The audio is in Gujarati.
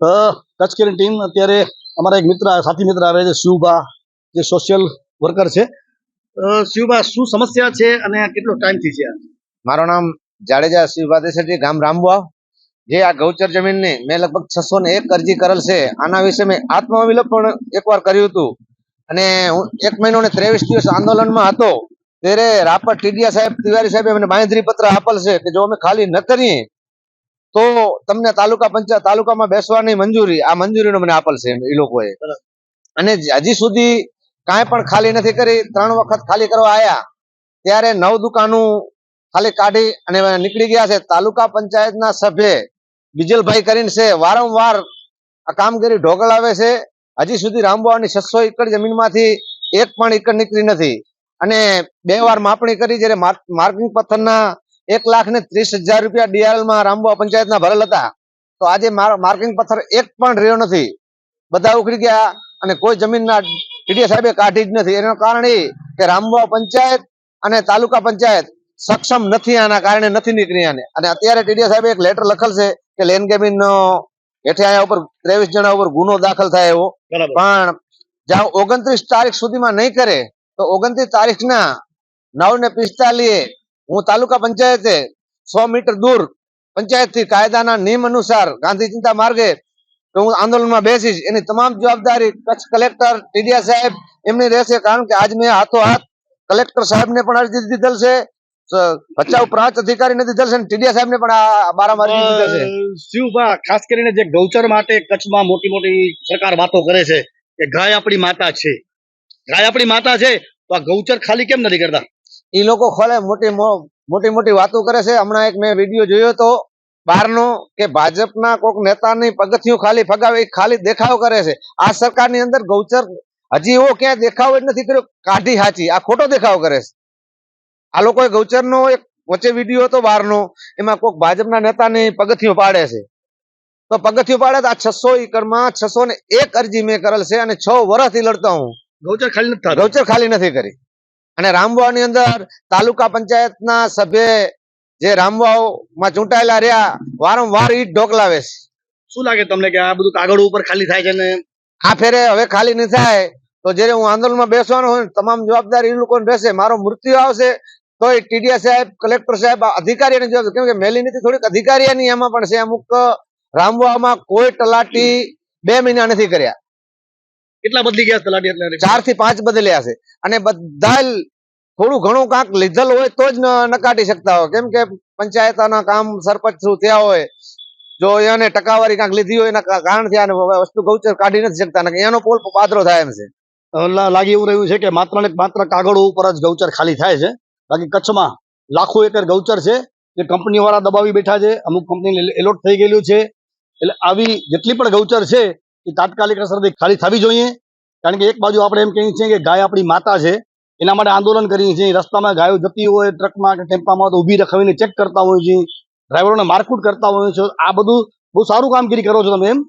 અ, કચ્છ કેરી ટીમ અત્યારે અમારા એક મિત્ર સાથી મિત્ર આવે છે શિવભા જે સોશિયલ વર્કર છે. અ, શિવભા શું સમસ્યા છે અને કેટલો ટાઈમથી છે? મારું નામ જાડેજા શિવભા દેસાઈ ગામ રામવા જે આ ગૌચર જમીનની મેં લગભગ છસો ને એક અરજી કરેલ છે. આના વિશે મેં આત્મવિલોપન એકવાર કર્યું હતું. અને હું એક મહિનો ને ત્રેવીસ દિવસ આંદોલનમાં હતો. ત્યારે રાપર ટીડિયા સાહેબ તિવારી સાહેબે મને બાંધરી પત્ર આપેલ છે કે જો અમે ખાલી ન કરીએ તો તમને તાલુકા પંચાયત તાલુકામાં બેસવાની મંજૂરી આ મંજૂરીનો મને આપેલ છે એ લોકોએ. અને હજી સુધી કાંઈ પણ ખાલી નથી કરી ત્રણ વખત ખાલી કરવા આવ્યા ત્યારે નવ દુકાનું ખાલી કાઢી અને નીકળી ગયા છે. તાલુકા પંચાયતના સભ્ય બીજલભાઈ કરીને છે વારંવાર આ કામગીરી ઢોકળાવે છે. હજી સુધી રામબાવાની છસો એકર જમીનમાંથી એક પણ એકર નીકળી નથી. અને બે વાર માપણી કરી જ્યારે માર્ક- માર્કિંગ પથ્થરના એક લાખ ને ત્રીસ હજાર રૂપિયા DRL માં રામબા પંચાયતના ભરેલ હતા. તો આજે માર્કિંગ પથ્થર એક પણ રહ્યો નથી. બધા ઉખડી ગયા અને કોઈ જમીનના ટીડીએ સાહેબે કાઢી જ નથી. એનું કારણ એ કે રામબા પંચાયત અને તાલુકા પંચાયત સક્ષમ નથી આના કારણે નથી નીકળી આને. અને અત્યારે ટીડીએ સાહેબે એક લેટર લખેલ છે કે લેન ગેમિન નો હેઠે આયા ઉપર ત્રેવીસ જણા ઉપર ગુનો દાખલ થાય એવો. પણ જ્યાં ઓગણત્રીસ તારીખ સુધીમાં નહીં કરે તો ઓગણત્રીસ તારીખના નવ ને પિસ્તાલીએ હું તાલુકા પંચાયતે સો મીટર દૂર પંચાયતથી કાયદાના નિયમ અનુસાર ગાંધી ચિંતા માર્ગે હું આંદોલનમાં બેસીશ, એની તમામ જવાબદારી કચ્છ કલેક્ટર ટીડીયા સાહેબ એમની રહેશે, કારણ કે આજ મેં હાથો હાથ કલેક્ટર સાહેબને પણ અરજી દીધેલ છે ભચાઉ પ્રાંત અધિકારી દીધેલ છે ટીડીયા સાહેબ ને પણ આ બારામાં છે. શિવભા, ખાસ કરીને જે ગૌચર માટે કચ્છમાં મોટી મોટી સરકાર વાતો કરે છે, કે ગાય આપણી માતા છે. ગાય આપણી માતા છે, તો આ ગૌચર ખાલી કેમ નથી કરતા? ઈ લોકો ખોલે મોટી મોટી મોટી વાતો કરે છે. હમણાં એક મેં વીડિયો જોયો હતો બહારનો કે ભાજપના કોઈક નેતાની પગથિયું ખાલી ફગાવે એ ખાલી દેખાવ કરે છે. આ સરકારની અંદર ગૌચર હજી એવો ક્યાંય દેખાવ જ નથી કર્યો. કાઢી હાચી. આ ખોટો દેખાવ કરે છે. આ લોકોએ ગૌચરનો એક વચ્ચે વીડિયો હતો બહારનો એમાં કોઈક ભાજપના નેતાની પગથિયું પાડે છે. તો પગથિયું પાડે તો આ છસો એકરમાં છસો ને એક અરજી મેં કરેલ છે અને છ વર્ષથી લડતા હું. ગૌચર ખાલી નથી ગૌચર ખાલી નથી કરી. અને રામવાવની અંદર તાલુકા પંચાયતના સભ્ય જે રામવાવમાં ચૂંટાયેલા રહ્યા વારંવાર ઈટ ઢોકલાવે છે. શું લાગે તમને કે આ બધું કાગળ ઉપર ખાલી થાય છે ને? આ ફેરે હવે ખાલી નહીં થાય તો જ્યારે હું આંદોલનમાં બેસવાનો હોય તમામ જવાબદારી એ લોકોને રહેશે. મારો મૃત્યુ આવશે તો એ ટીડીયા સાહેબ કલેક્ટર સાહેબ આ અધિકારીની જવાબ કેમ કે મેલી નીતિ થોડીક અધિકારીની એમાં પણ છે. અમુક રામવાવમાં કોઈ તલાટી બે મહિના નથી કર્યા. કેટલા બદલી ગયા તલાટી એટલે? ચારથી પાંચ બદલ્યા છે. અને બધા થોડું ઘણું કાંક લીધેલ હોય તો જ નકાટી શકતા હોય. કેમ કે પંચાયતના કામ સરપંચ થ્રુ થયા હોય જો એને ટકાવારી કાંક લીધી હોય એના કારણથી આને વસ્તુ ગૌચર કાઢી નથી શકતા. એનો પોલ પાદરો થાય એમ છે. લાગી લાગે એવું રહ્યું છે કે માત્ર ને માત્ર કાગળો ઉપર જ ગૌચર ખાલી થાય છે. બાકી કચ્છમાં લાખો એકર ગૌચર છે. જે કંપની વાળા દબાવી બેઠા છે. અમુક કંપની એલોટ થઈ ગયેલું છે. એટલે આવી જેટલી પણ ગૌચર છે એ તાત્કાલિક અસરથી ખાલી થવી જોઈએ. કારણ કે એક બાજુ આપણે એમ કહીએ છીએ કે ગાય આપણી માતા છે. એના માટે આંદોલન કરીએ છીએ. રસ્તામાં ગાયો જતી હોય, ટ્રકમાં કે ટેમ્પામાં તો ઊભી રખાવીને ચેક કરતા હોય છે. ડ્રાઈવરોને મારકૂટ કરતા હોય છે. આ બધું બહુ સારું કામગીરી કરો છો તમે એમ?